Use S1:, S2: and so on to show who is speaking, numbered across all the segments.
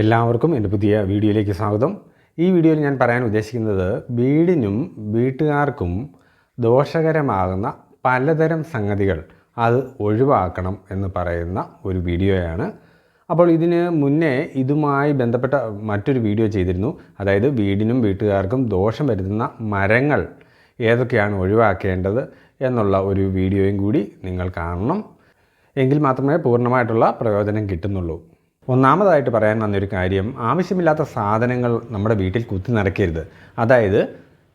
S1: എല്ലാവർക്കും എന്റെ പുതിയ വീഡിയോയിലേക്ക് സ്വാഗതം. ഈ വീഡിയോയിൽ ഞാൻ പറയാൻ ഉദ്ദേശിക്കുന്നത് വീടിനും വീട്ടുകാർക്കും ദോഷകരമാകുന്ന പലതരം സംഗതികൾ അത് ഒഴിവാക്കണം എന്ന് പറയുന്ന ഒരു വീഡിയോയാണ്. അപ്പോൾ ഇതിന് മുന്നേ ഇതുമായി ബന്ധപ്പെട്ട മറ്റൊരു വീഡിയോ ചെയ്തിരുന്നു. അതായത് വീടിനും വീട്ടുകാർക്കും ദോഷം വരുത്തുന്ന മരങ്ങൾ ഏതൊക്കെയാണ് ഒഴിവാക്കേണ്ടത് എന്നുള്ള ഒരു വീഡിയോയും കൂടി നിങ്ങൾ കാണണം. എങ്കിൽ മാത്രമേ പൂർണമായിട്ടുള്ള പ്രയോജനം കിട്ടുന്നുള്ളൂ. ഒന്നാമതായിട്ട് പറയാൻ വന്നൊരു കാര്യം ആവശ്യമില്ലാത്ത സാധനങ്ങൾ നമ്മുടെ വീട്ടിൽ കുത്തി നിറയ്ക്കരുത്. അതായത്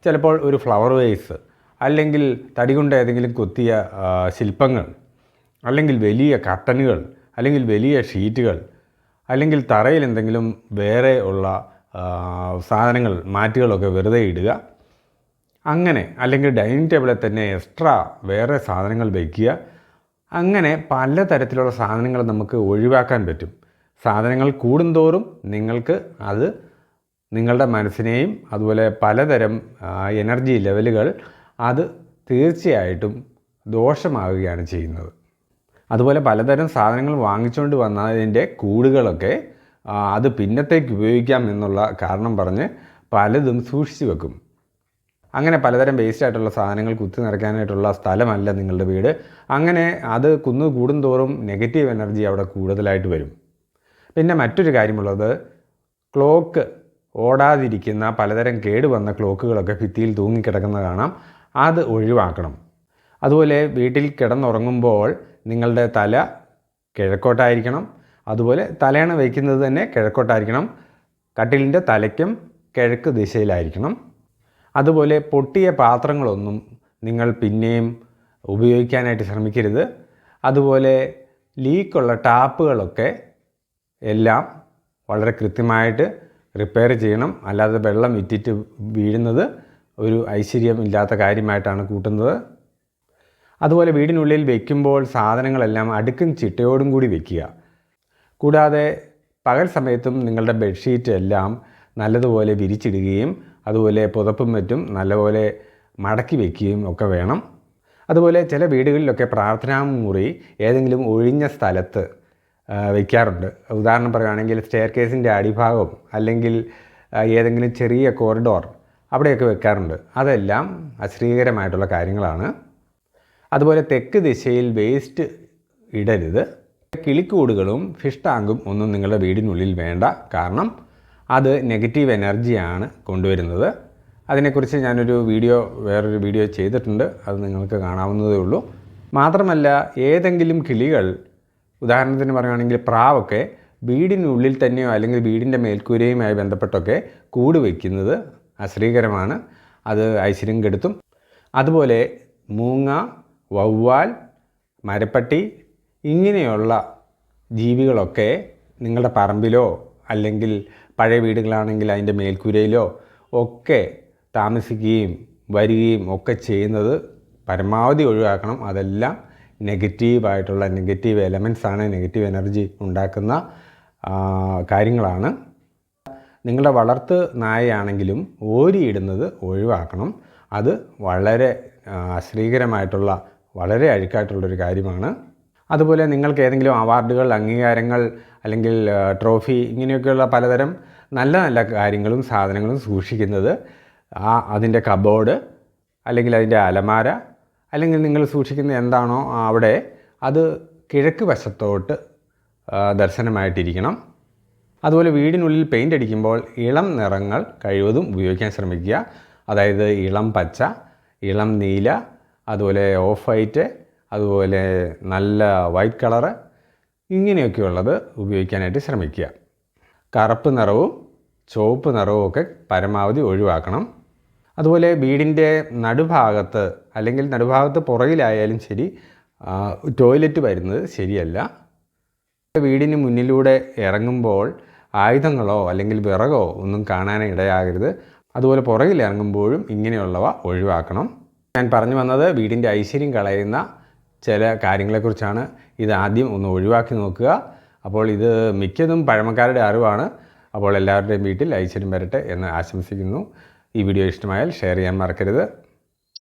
S1: ചിലപ്പോൾ ഒരു ഫ്ലവർ വേസ് അല്ലെങ്കിൽ തടി കൊണ്ട് ഏതെങ്കിലും കൊത്തിയ ശില്പങ്ങൾ അല്ലെങ്കിൽ വലിയ കർട്ടനുകൾ അല്ലെങ്കിൽ വലിയ ഷീറ്റുകൾ അല്ലെങ്കിൽ തറയിൽ എന്തെങ്കിലും വേറെ ഉള്ള സാധനങ്ങൾ മാറ്റുകളൊക്കെ വെറുതെ ഇടുക. അങ്ങനെ അല്ലെങ്കിൽ ഡൈനിങ് ടേബിളിൽ തന്നെ എക്സ്ട്രാ വേറെ സാധനങ്ങൾ വയ്ക്കുക അങ്ങനെ പലതരത്തിലുള്ള സാധനങ്ങൾ നമുക്ക് ഒഴിവാക്കാൻ പറ്റും. സാധനങ്ങൾ കൂടുന്തോറും നിങ്ങൾക്ക് അത് നിങ്ങളുടെ മനസ്സിനെയും അതുപോലെ പലതരം എനർജി ലെവലുകൾ അത് തീർച്ചയായിട്ടും ദോഷമാവുകയാണ് ചെയ്യുന്നത്. അതുപോലെ പലതരം സാധനങ്ങൾ വാങ്ങിച്ചുകൊണ്ട് വന്നതിന്റെ കൂടുകളൊക്കെ അത് പിന്നത്തേക്ക് ഉപയോഗിക്കാം എന്നുള്ള കാരണം പറഞ്ഞ് പലതും സൂക്ഷിച്ചു വെക്കും. അങ്ങനെ പലതരം വേസ്റ്റ് ആയിട്ടുള്ള സാധനങ്ങൾ കുത്തി നിറയ്ക്കാനായിട്ടുള്ള സ്ഥലമല്ല നിങ്ങളുടെ വീട്. അങ്ങനെ അത് കുന്നു കൂടുന്തോറും നെഗറ്റീവ് എനർജി അവിടെ കൂടുതലായിട്ട് വരും. പിന്നെ മറ്റൊരു കാര്യമുള്ളത് ക്ലോക്ക് ഓടാതിരിക്കുന്ന പലതരം കേടുവന്ന ക്ലോക്കുകളൊക്കെ ഭിത്തിയിൽ തൂങ്ങിക്കിടക്കുന്ന കാണാം. അത് ഒഴിവാക്കണം. അതുപോലെ വീട്ടിൽ കിടന്നുറങ്ങുമ്പോൾ നിങ്ങളുടെ തല കിഴക്കോട്ടായിരിക്കണം. അതുപോലെ തലയണ വയ്ക്കുന്നത് തന്നെ കിഴക്കോട്ടായിരിക്കണം. കട്ടിലിന്റെ തലയ്ക്കും കിഴക്ക് ദിശയിലായിരിക്കണം. അതുപോലെ പൊട്ടിയ പാത്രങ്ങളൊന്നും നിങ്ങൾ പിന്നെയും ഉപയോഗിക്കാനായിട്ട് ശ്രമിക്കരുത്. അതുപോലെ ലീക്കുള്ള ടാപ്പുകളൊക്കെ എല്ലാം വളരെ കൃത്യമായിട്ട് റിപ്പയർ ചെയ്യണം. അല്ലാതെ വെള്ളം ഇറ്റിറ്റ് വീഴുന്നത് ഒരു ഐശ്വര്യം ഇല്ലാത്ത കാര്യമായിട്ടാണ് കൂട്ടുന്നത്. അതുപോലെ വീടിനുള്ളിൽ വയ്ക്കുമ്പോൾ സാധനങ്ങളെല്ലാം അടുക്കും ചിട്ടയോടും കൂടി വയ്ക്കുക കൂടാതെ പകൽ സമയത്തും നിങ്ങളുടെ ബെഡ്ഷീറ്റ് എല്ലാം നല്ലതുപോലെ വിരിച്ചിടുകയും അതുപോലെ പുതപ്പും മറ്റും നല്ലപോലെ മടക്കി വയ്ക്കുകയും ഒക്കെ വേണം. അതുപോലെ ചില വീടുകളിലൊക്കെ പ്രാർത്ഥനാ മുറി ഏതെങ്കിലും ഒഴിഞ്ഞ സ്ഥലത്ത് വയ്ക്കാറുണ്ട് ഉദാഹരണം പറയുകയാണെങ്കിൽ സ്റ്റെയർ കേസിന്റെ അടിഭാഗം അല്ലെങ്കിൽ ഏതെങ്കിലും ചെറിയ കോറിഡോർ അവിടെയൊക്കെ വെക്കാറുണ്ട്. അതെല്ലാം അശ്രീകരമായിട്ടുള്ള കാര്യങ്ങളാണ്. അതുപോലെ തെക്ക് ദിശയിൽ വേസ്റ്റ് ഇടരുത്. കിളിക്കൂടുകളും ഫിഷ് ടാങ്കും ഒന്നും നിങ്ങളുടെ വീടിനുള്ളിൽ വേണ്ട. കാരണം അത് നെഗറ്റീവ് എനർജിയാണ് കൊണ്ടുവരുന്നത്. അതിനെക്കുറിച്ച് ഞാനൊരു വീഡിയോ വേറൊരു വീഡിയോ ചെയ്തിട്ടുണ്ട്. അത് നിങ്ങൾക്ക് കാണാവുന്നതേ ഉള്ളൂ. മാത്രമല്ല ഏതെങ്കിലും കിളികൾ ഉദാഹരണത്തിന് പറയുകയാണെങ്കിൽ പ്രാവൊക്കെ വീടിനുള്ളിൽ തന്നെയോ അല്ലെങ്കിൽ വീടിന്റെ മേൽക്കൂരയുമായി ബന്ധപ്പെട്ടൊക്കെ കൂട് വയ്ക്കുന്നത് അശ്രീകരമാണ് അത് ഐശ്വര്യം കെടുത്തും അതുപോലെ മൂങ്ങ വവ്വാൽ മരപ്പട്ടി ഇങ്ങനെയുള്ള ജീവികളൊക്കെ നിങ്ങളുടെ പറമ്പിലോ അല്ലെങ്കിൽ പഴയ വീടുകളാണെങ്കിൽ അതിന്റെ മേൽക്കൂരയിലോ ഒക്കെ താമസിക്കുകയും വരികയും ഒക്കെ ചെയ്യുന്നത് പരമാവധി ഒഴിവാക്കണം. അതെല്ലാം നെഗറ്റീവായിട്ടുള്ള നെഗറ്റീവ് എലമെന്റ്സ് ആണ് നെഗറ്റീവ് എനർജി ഉണ്ടാക്കുന്ന കാര്യങ്ങളാണ്. നിങ്ങളുടെ വളർത്ത് നായയാണെങ്കിലും ഓരിയിടുന്നത് ഒഴിവാക്കണം. അത് വളരെ അശ്രീകരമായിട്ടുള്ള വളരെ അഴുക്കായിട്ടുള്ളൊരു കാര്യമാണ്. അതുപോലെ നിങ്ങൾക്ക് ഏതെങ്കിലും അവാർഡുകൾ അംഗീകാരങ്ങൾ അല്ലെങ്കിൽ ട്രോഫി ഇങ്ങനെയൊക്കെയുള്ള പലതരം നല്ല നല്ല കാര്യങ്ങളും സാധനങ്ങളും സൂക്ഷിക്കുന്നത് ആ അതിന്റെ കബോർഡ് അല്ലെങ്കിൽ അതിന്റെ അലമാര അല്ലെങ്കിൽ നിങ്ങൾ സൂക്ഷിക്കുന്ന എന്താണോ അവിടെ അത് കിഴക്ക് വശത്തോട്ട് ദർശനമായിട്ടിരിക്കണം. അതുപോലെ വീടിനുള്ളിൽ പെയിന്റ് അടിക്കുമ്പോൾ ഇളം നിറങ്ങൾ കഴിവതും ഉപയോഗിക്കാൻ ശ്രമിക്കുക. അതായത് ഇളം പച്ച ഇളം നീല അതുപോലെ ഓഫ് വൈറ്റ് അതുപോലെ നല്ല വൈറ്റ് കളറ് ഇങ്ങനെയൊക്കെയുള്ളത് ഉപയോഗിക്കാനായിട്ട് ശ്രമിക്കുക. കറുപ്പ് നിറവും ചുവപ്പ് നിറവും ഒക്കെ പരമാവധി ഒഴിവാക്കണം. അതുപോലെ വീടിന്റെ നടുഭാഗത്ത് അല്ലെങ്കിൽ നടുഭാഗത്ത് പുറകിലായാലും ശരി ടോയ്ലറ്റ് വരുന്നത് ശരിയല്ല. വീടിന് മുന്നിലൂടെ ഇറങ്ങുമ്പോൾ ആയുധങ്ങളോ അല്ലെങ്കിൽ വിറകോ ഒന്നും കാണാൻ ഇടയാകരുത്. അതുപോലെ പുറകിൽ ഇറങ്ങുമ്പോഴും ഇങ്ങനെയുള്ളവ ഒഴിവാക്കണം. ഞാൻ പറഞ്ഞു വന്നത് വീടിന്റെ ഐശ്വര്യം കളയുന്ന ചില കാര്യങ്ങളെക്കുറിച്ചാണ്. ഇത് ആദ്യം ഒന്ന് ഒഴിവാക്കി നോക്കുക. അപ്പോൾ ഇത് മിക്കതും പഴമക്കാരുടെ അറിവാണ്. അപ്പോൾ എല്ലാവരുടെയും വീട്ടിൽ ഐശ്വര്യം വരട്ടെ എന്ന് ആശംസിക്കുന്നു. ഈ വീഡിയോ ഇഷ്ടമായാൽ ഷെയർ ചെയ്യാൻ മറക്കരുത്.